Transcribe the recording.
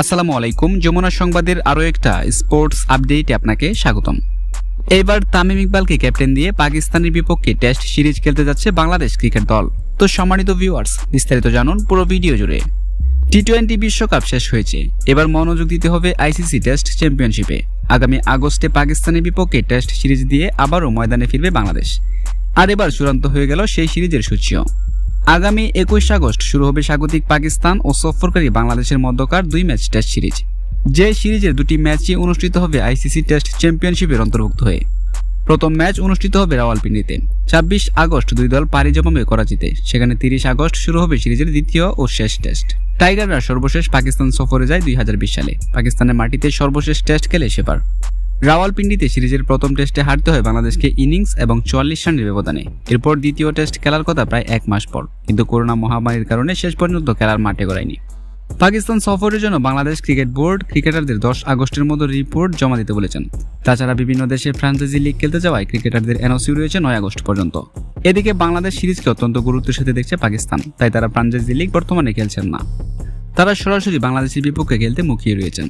আসসালামু আলাইকুম, যমুনা সংবাদের আরও একটা স্পোর্টস আপডেটে আপনাকে স্বাগতম। এবার তামিম ইকবালকে ক্যাপ্টেন দিয়ে পাকিস্তানের বিপক্ষে টেস্ট সিরিজ খেলতে যাচ্ছে বাংলাদেশ ক্রিকেট দল। তো সম্মানিত ভিউয়ার্স বিস্তারিত জানুন পুরো ভিডিও জুড়ে। টি টোয়েন্টি বিশ্বকাপ শেষ হয়েছে, এবার মনোযোগ দিতে হবে আইসিসি টেস্ট চ্যাম্পিয়নশিপে। আগামী আগস্টে পাকিস্তানের বিপক্ষে টেস্ট সিরিজ দিয়ে আবারও ময়দানে ফিরবে বাংলাদেশ। আর এবার চূড়ান্ত হয়ে গেল সেই সিরিজের সূচিও। আগামী একুশ আগস্ট শুরু হবে স্বাগতিক পাকিস্তান ও সফরকারী বাংলাদেশের মধ্যকার দুই ম্যাচ টেস্ট সিরিজ। যে সিরিজের দুটি ম্যাচই অনুষ্ঠিত হবে আইসিসি টেস্ট চ্যাম্পিয়নশিপের অন্তর্ভুক্ত হয়ে। প্রথম ম্যাচ অনুষ্ঠিত হবে রাওয়ালপিন্ডিতে। ছাব্বিশ আগস্ট দুই দল পাড়ি জমাবে করাচিতে। সেখানে তিরিশ আগস্ট শুরু হবে সিরিজের দ্বিতীয় ও শেষ টেস্ট। টাইগাররা সর্বশেষ পাকিস্তান সফরে যায় দুই হাজার বিশ সালে। পাকিস্তানের মাটিতে সর্বশেষ টেস্ট খেলে সেবার। রাওয়ালপিন্ডিতে সিরিজের প্রথম টেস্টে হারতে হয় বাংলাদেশকে ইনিংস এবং চুয়াল্লিশ রানের ব্যবধানে। এরপর দ্বিতীয় টেস্ট খেলার কথা প্রায় এক মাস পর। কিন্তু করোনা মহামারীর কারণে শেষ পর্যন্ত খেলার মাঠে গড়ায়নি। পাকিস্তান সফরের জন্য বাংলাদেশ ক্রিকেট বোর্ড ক্রিকেটারদের দশ আগস্টের মতো রিপোর্ট জমা দিতে বলেছেন। তাছাড়া বিভিন্ন দেশে ফ্রাঞ্চাইজি লিগ খেলতে যাওয়ায় ক্রিকেটারদের এনওসি রয়েছে নয় আগস্ট পর্যন্ত। এদিকে বাংলাদেশ সিরিজকে অত্যন্ত গুরুত্বের সাথে দেখছে পাকিস্তান, তাই তারা ফ্রাঞ্চাইজি লিগ বর্তমানে খেলছেন না। তারা সরাসরি বাংলাদেশের বিপক্ষে খেলতে মুখিয়ে রয়েছেন।